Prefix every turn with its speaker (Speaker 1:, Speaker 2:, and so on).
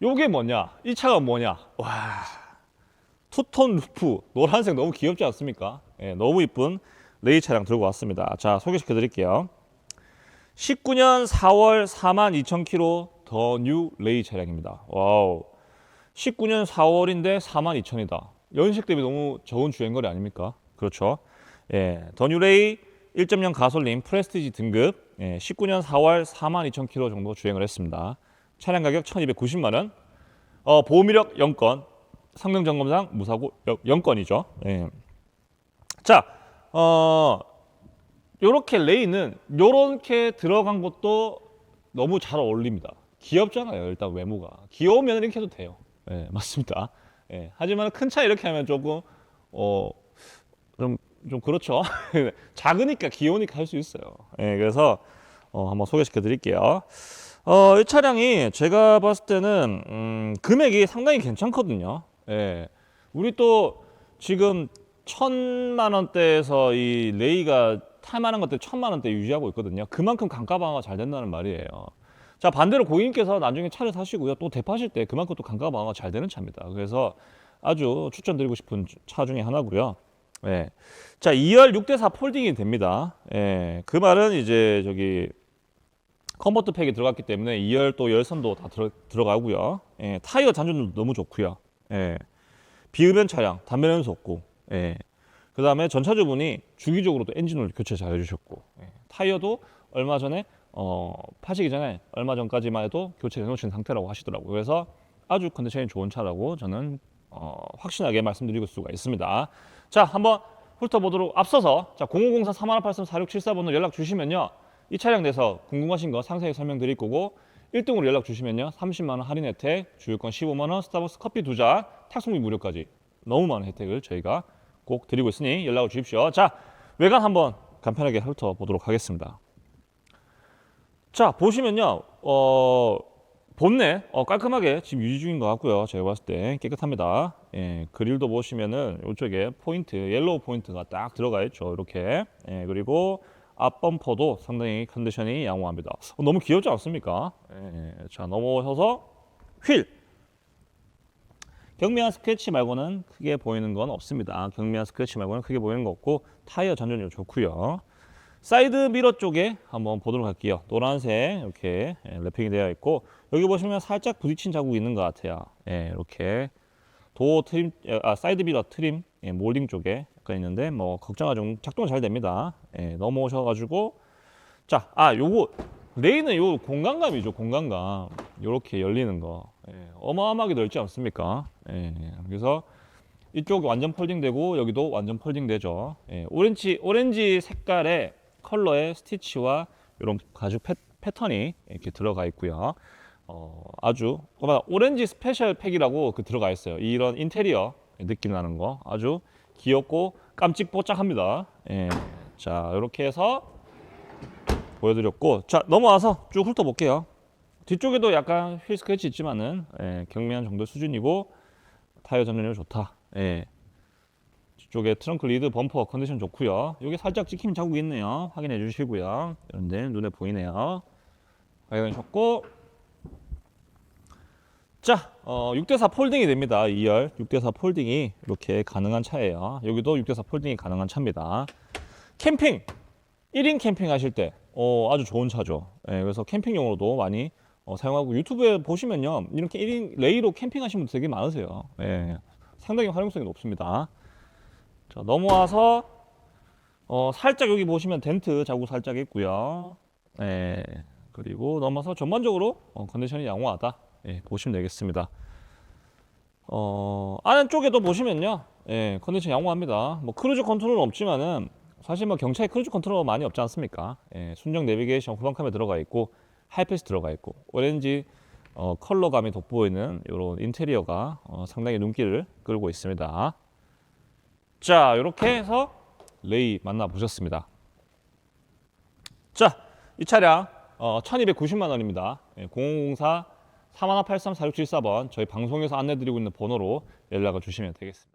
Speaker 1: 요게 뭐냐? 이 차가 뭐냐? 와. 투톤 루프 노란색 너무 귀엽지 않습니까? 예, 너무 이쁜 레이 차량 들고 왔습니다. 자, 소개시켜 드릴게요. 19년 4월 42,000km 더 뉴 레이 차량입니다. 와우. 19년 4월인데 42,000이다. 연식 대비 너무 적은 주행거리 아닙니까? 그렇죠. 예, 더 뉴 레이 1.0 가솔린 프레스티지 등급 예, 19년 4월 42,000km 정도 주행을 했습니다. 차량 가격 1,290만 원. 어, 보험 이력 0건, 성능 점검상 무사고 0건이죠. 예. 자, 어, 요렇게 레이는 요렇게 들어간 것도 너무 잘 어울립니다. 귀엽잖아요. 일단 외모가. 귀여우면 이렇게 해도 돼요. 예, 맞습니다. 예, 하지만 큰 차 이렇게 하면 조금 어, 좀, 좀 그렇죠. 작으니까 귀여우니까 할 수 있어요. 예, 그래서 어, 한번 소개시켜 드릴게요. 어, 이 차량이 제가 봤을 때는 음, 금액이 상당히 괜찮거든요. 예. 우리 또 지금 천만 원대에서 이 레이가 탈만한 것들 천만 원대 유지하고 있거든요. 그만큼 강가 방어가 잘 된다는 말이에요. 자 반대로 고객님께서 나중에 차를 사시고요 또 대파하실 때 그만큼 또 강가 방어가 잘 되는 차입니다. 그래서 아주 추천드리고 싶은 차 중에 하나고요. 예. 자 2열 6대4 폴딩이 됩니다. 예. 그 말은 이제 저기 컨버트 팩이 들어갔기 때문에 2열 또 열선도 다 들어, 들어 가고요. 예, 타이어 잔존도 너무 좋고요. 예, 비흡연 차량, 담배 연소 없고, 예, 그 다음에 전차주분이 주기적으로도 엔진오일 교체 잘 해주셨고, 예, 타이어도 얼마 전에 어, 파시기 전에 얼마 전까지만 해도 교체해 놓으신 상태라고 하시더라고요. 그래서 아주 컨디션이 좋은 차라고 저는 어, 확신하게 말씀드릴 수가 있습니다. 자, 한번 훑어보도록 앞서서 자 0504 3183 4674번으로 연락 주시면요. 이 차량 대해서 궁금하신 거 상세히 설명드릴 거고 1등으로 연락 주시면요 30만 원 할인 혜택, 주유권 15만 원, 스타벅스 커피 두 잔, 탁송비 무료까지 너무 많은 혜택을 저희가 꼭 드리고 있으니 연락을 주십시오. 자 외관 한번 간편하게 훑어보도록 하겠습니다. 자 보시면요 어, 본넷 어, 깔끔하게 지금 유지 중인 것 같고요. 제가 봤을 때 깨끗합니다. 예, 그릴도 보시면은 이쪽에 포인트 옐로우 포인트가 딱 들어가 있죠. 이렇게 예, 그리고 앞 범퍼도 상당히 컨디션이 양호합니다. 어, 너무 귀엽지 않습니까? 예, 자 넘어오셔서 휠 경미한 스크래치 말고는 크게 보이는 건 없습니다. 경미한 스크래치 말고는 크게 보이는 거 없고 타이어 잔존이 좋고요. 사이드 미러 쪽에 한번 보도록 할게요. 노란색 이렇게 예, 랩핑이 되어 있고 여기 보시면 살짝 부딪힌 자국이 있는 것 같아요. 예, 이렇게 도어 트림, 아, 사이드 미러 트림 예, 몰딩 쪽에 약간 있는데 뭐 걱정하지 마. 작동은 잘 됩니다. 예, 넘어오셔가지고 자, 아 요거 레이는 요 공간감이죠. 공간감 요렇게 열리는 거 예, 어마어마하게 넓지 않습니까? 예, 그래서 이쪽 완전 폴딩되고 여기도 완전 폴딩되죠. 예, 오렌지 오렌지 색깔의 컬러의 스티치와 이런 가죽 패, 패턴이 이렇게 들어가 있고요. 어, 아주 오렌지 스페셜 팩이라고 그 들어가 있어요. 이런 인테리어 느낌 나는 거 아주 귀엽고 깜찍뽀짝합니다. 예, 자 이렇게 해서 보여드렸고 자 넘어와서 쭉 훑어볼게요. 뒤쪽에도 약간 휠 스크래치 있지만은 예, 경미한 정도 수준이고 타이어 전면이 좋다. 예. 뒤쪽에 트렁크 리드 범퍼 컨디션 좋고요. 여기 살짝 찍힘 자국이 있네요. 확인해 주시고요. 그런데 눈에 보이네요. 확인하셨고 자, 어, 6대4 폴딩이 됩니다. 2열 6대4 폴딩이 이렇게 가능한 차예요. 여기도 6대4 폴딩이 가능한 차입니다. 캠핑 1인 캠핑 하실 때 어, 아주 좋은 차죠. 예, 그래서 캠핑용으로도 많이 어, 사용하고 유튜브에 보시면요. 이렇게 1인 레이로 캠핑 하시는 분들 되게 많으세요. 예, 상당히 활용성이 높습니다. 자, 넘어와서 어, 살짝 여기 보시면 덴트 자국 살짝 있고요. 예, 그리고 넘어서 전반적으로 어, 컨디션이 양호하다. 예, 보시면 되겠습니다. 어, 안쪽에도 보시면요. 예, 컨디션 양호합니다. 뭐 크루즈 컨트롤은 없지만은 사실 뭐 경차에 크루즈 컨트롤 많이 없지 않습니까? 예, 순정 내비게이션 후방 카메라 들어가 있고 하이패스 들어가 있고 오렌지 어, 컬러감이 돋보이는 이런 인테리어가 어, 상당히 눈길을 끌고 있습니다. 자, 이렇게 해서 레이 만나 보셨습니다. 자, 이 차량 어, 1290만 원입니다. 예, 0004 3183 4674번 저희 방송에서 안내드리고 있는 번호로 연락을 주시면 되겠습니다.